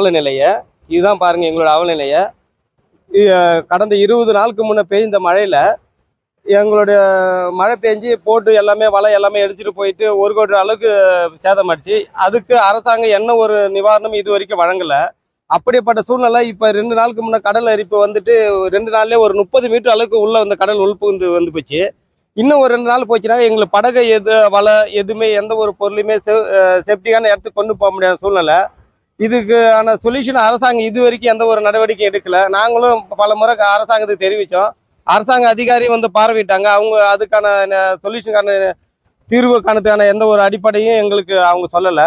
அவலநிலையை இதுதான் பாருங்க எங்களோட அவலநிலையை. கடந்த இருபது நாளுக்கு முன்னே பெய்ந்த மழையில் எங்களுடைய மழை பெஞ்சு போட்டு எல்லாமே வலை எல்லாமே எடுத்துகிட்டு போயிட்டு ஒரு கோடி அளவுக்கு சேதம் அடிச்சு அதுக்கு அரசாங்கம் என்ன ஒரு நிவாரணம் இது வரைக்கும் வழங்கலை. அப்படிப்பட்ட சூழ்நிலை இப்போ ரெண்டு நாளுக்கு முன்னே கடல் அரிப்பு வந்துட்டு ரெண்டு நாள்லேயே ஒரு முப்பது மீட்டர் அளவுக்கு உள்ளே அந்த கடல் உள்புகுந்து வந்து போச்சு. இன்னும் ஒரு ரெண்டு நாள் போச்சுன்னா எங்களுக்கு படகு எது வலை எதுவுமே எந்த ஒரு பொருளையுமே சேஃப்டியான இடத்துக்கு கொண்டு போக முடியாத சூழ்நிலை. இதுக்கான சொல்யூஷன் அரசாங்கம் இது வரைக்கும் எந்த ஒரு நடவடிக்கையும் எடுக்கல. நாங்களும் பல முறை அரசாங்கத்துக்கு தெரிவித்தோம் அரசாங்க அதிகாரி வந்து பார்வையிட்டாங்க. அவங்க அதுக்கான சொல்யூஷனுக்கான தீர்வு காணத்துக்கான எந்த ஒரு அடிப்படையும் எங்களுக்கு அவங்க சொல்லலை.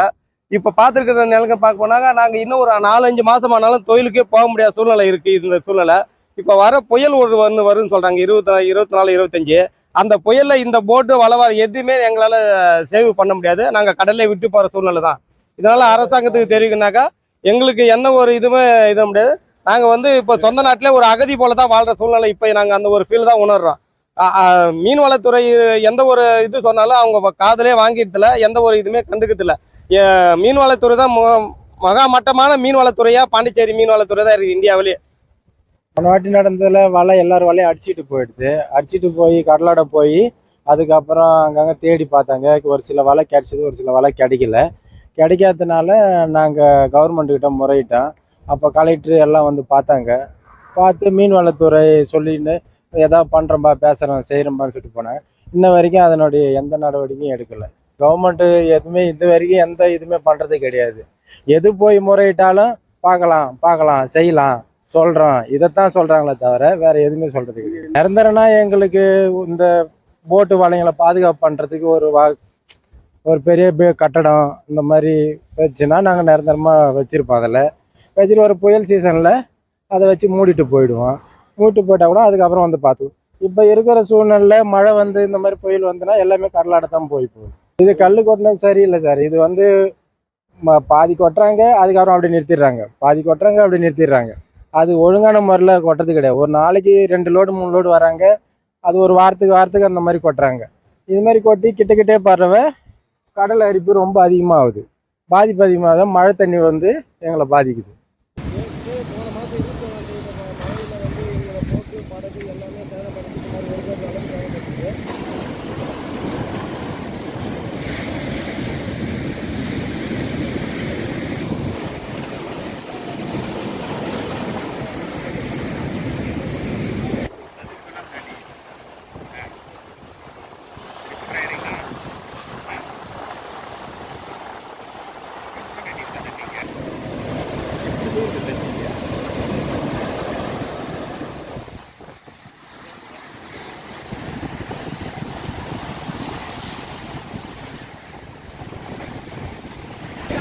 இப்போ பார்த்துருக்கிற நிலங்க பார்க்க போனாங்க நாங்கள் இன்னும் ஒரு நாலஞ்சு மாதமானாலும் தொழிலுக்கே போக முடியாத சூழ்நிலை இருக்குது இந்த சூழ்நிலை. இப்போ வர புயல் ஒரு வந்து வரும்னு சொல்கிறாங்க இருபத்தி நாலு இருபத்தி நாலு இருபத்தஞ்சு. அந்த புயலில் இந்த போட்டு வளவார எதுவுமே எங்களால் சேவ் பண்ண முடியாது. நாங்கள் கடல்லே விட்டு போகிற சூழ்நிலை தான் இதனால் அரசாங்கத்துக்கு தெரிவிக்கனாக்கா எங்களுக்கு என்ன ஒரு இதுவுமே இது முடியாது. நாங்கள் வந்து இப்போ சொந்த நாட்டிலே ஒரு அகதி போல தான் வாழ்கிற சூழ்நிலை இப்போ நாங்கள் அந்த ஒரு ஃபீல் தான் உணர்றோம். மீன்வளத்துறை எந்த ஒரு இது சொன்னாலும் அவங்க காதலே வாங்கிட்டதில்ல எந்த ஒரு இதுவுமே கண்டுக்கிறதில்ல. மீன்வளத்துறை தான் மு- மகா மட்டமான மீன்வளத்துறையா பாண்டிச்சேரி மீன்வளத்துறை தான் இருக்குது இந்தியாவிலேயே. போன வாட்டி நடந்ததில் வலை எல்லாரும் வலையும் அடிச்சிட்டு போயிடுது. அடிச்சிட்டு போய் கடலாட போய் அதுக்கப்புறம் அங்கங்கே தேடி பார்த்தாங்க. ஒரு சில வலை கிடச்சிது ஒரு சில வலை கிடைக்கல. கிடைக்காததுனால நாங்கள் கவர்மெண்ட்டுக்கிட்ட முறையிட்டோம். அப்போ கலெக்டர் எல்லாம் வந்து பார்த்தாங்க. பார்த்து மீன்வளத்துறை சொல்லின்னு ஏதாவது பண்ணுறோம்பா பேசுகிறோம் செய்கிறோம்பான்னு சொல்லிட்டு போனேன் இன்ன வரைக்கும் அதனுடைய எந்த நடவடிக்கையும் எடுக்கலை. கவர்மெண்ட்டு எதுவுமே இது வரைக்கும் எந்த இதுவுமே பண்ணுறது கிடையாது. எது போய் முறையிட்டாலும் பார்க்கலாம் பார்க்கலாம் செய்யலாம் சொல்கிறோம் இதைத்தான் சொல்கிறாங்களே தவிர வேறு எதுவுமே சொல்கிறது கிடையாது. நிரந்தரனா எங்களுக்கு இந்த போட்டு வலைங்களை பாதுகாப்பு பண்ணுறதுக்கு ஒரு வா ஒரு பெரிய கட்டடம் இந்த மாதிரி வச்சுன்னா நாங்கள் நிரந்தரமாக வச்சுருப்போம் அதில். வச்சுட்டு ஒரு புயல் சீசனில் அதை வச்சு மூடிட்டு போயிடுவோம். மூடிட்டு போயிட்டால் கூட அதுக்கப்புறம் வந்து பார்த்துக்குவோம் இப்போ இருக்கிற சூழ்நிலையில் மழை வந்து இந்த மாதிரி புயல் வந்துன்னா எல்லாமே கடலாட தான் போய் போகும் இது கல் கொட்டினது சரியில்லை சார். இது வந்து ம- பாதி கொட்டுறாங்க அதுக்கப்புறம் அப்படி நிறுத்திடுறாங்க. பாதி கொட்டுறாங்க அப்படி நிறுத்திடுறாங்க. அது ஒழுங்கான முறையில் கொட்டுறது கிடையாது. ஒரு நாளைக்கு ரெண்டு லோடு மூணு லோடு வராங்க அது ஒரு வாரத்துக்கு வாரத்துக்கு அந்த மாதிரி கொட்டுறாங்க. இது மாதிரி கொட்டி கிட்ட கிட்டே படுறவ கடல் அரிப்பு ரொம்ப அதிகமாகுது. பாதிப்பு அதிகமாக மழை தண்ணி வந்து எங்களை பாதிக்குது என்னது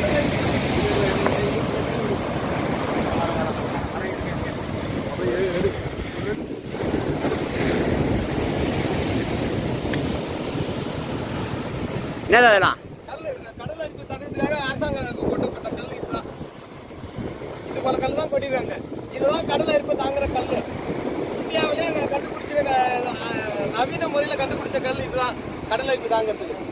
அதெல்லாம் கல் கடல் அரிப்பு தடுக்கிறதுக்காக அரசாங்கம் கொட்டப்பட்ட கல் இதுதான் இது போல கல் தான் படிக்கிறாங்க இதுதான் கடலை அரிப்பு தாங்குற கல் இந்தியாவிலே அங்க கண்டுபிடிச்ச நவீன முறையில் கண்டுபிடிச்ச கல் இதுதான் கடலை அரிப்பு தாங்கிறதுக்கு